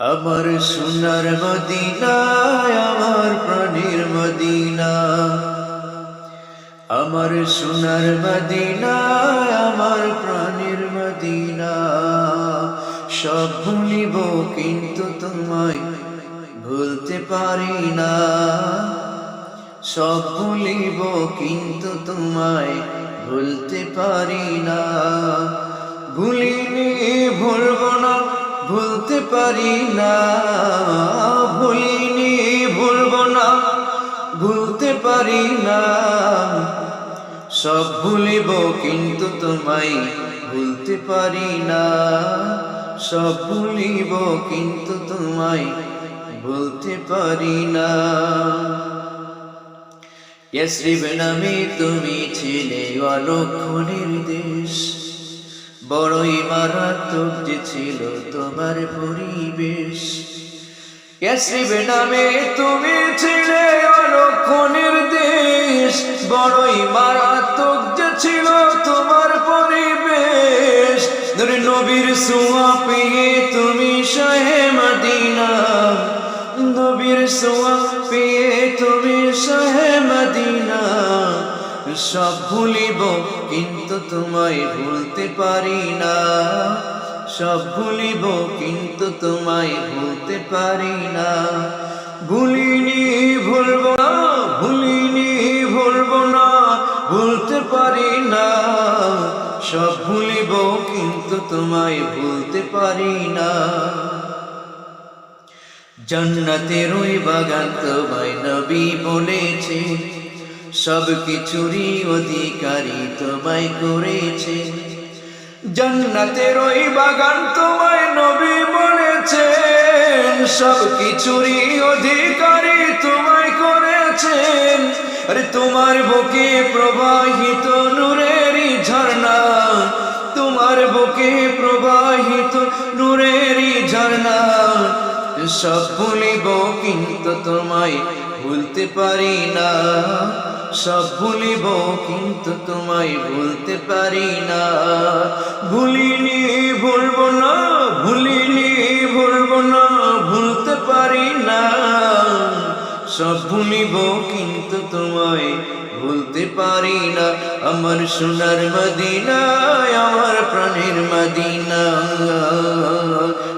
আমার সোনার মদিনায়, আমার প্রাণীর মদিনা। আমার সোনার মদিনায়, আমার প্রাণীর মদিনা। সব ভুলিব কিন্তু তোমায় ভুলতে পারি না। সব ভুলিব কিন্তু তোমায় ভুলতে পারি না। ভুলিনি, ভুলব ভুলতে পারি না, ভুলিনি, ভুলব না, ভুলতে পারি না। সব ভুলিব কিন্তু তোমায় ভুলতে পারি না। সব ভুলিব কিন্তু তোমায় ভুলতে পারি না। ইয়াসরিব নামে তুমি ছিলে অলক্ষণের দেশ বড়ই মারাত্মক যে ছিল তোমার পরিবেশ। ইয়াসরিব নামে তুমি ছিলে অলক্ষণের দেশ। বড়ই মারাত্মক যে ছিল তোমার পরিবেশ। নূরে নবীর সোয়া পেয়ে তুমি শাহে মদিনা। নবীর সোয়া পেয়ে তুমি শাহে মদিনা। সব ভুলিব, কিন্তু তোমায় ভুলতে পারি না। সব ভুলিব, কিন্তু তোমায় ভুলতে পারি না। ভুলিনি, ভুলব না, ভুলিনি, ভুলব না, ভুলতে পারি না। সব ভুলিব, কিন্তু তোমায় ভুলতে পারি না। জান্নাতের ওই বাগান তোমায় নবী বলেছে সব কিছুরই অধিকারী তোমায় করেছে। জান্নাতের ওই বাগান তোমায় নবী বলেছেন। সব কিছুরই অধিকারী তোমায় করেছেন। আরে তোমার বুকে প্রবাহিত নূরেরই ঝর্ণা। তোমার বুকে প্রবাহিত নূরেরই ঝর্ণা। সব ভুলিব কিন্তু তোমায় ভুলতে পারি না। সব ভুলিব, কিন্তু তোমায় ভুলতে পারি না। ভুলিনি, ভুলব না, ভুলিনি, ভুলব না, ভুলতে পারি না। সব ভুলিব, কিন্তু তোমায় ভুলতে পারি না। আমার সোনার মদিনায়, আমার প্রাণের মদিনা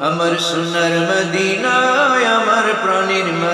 আমার সোনার প্রাণের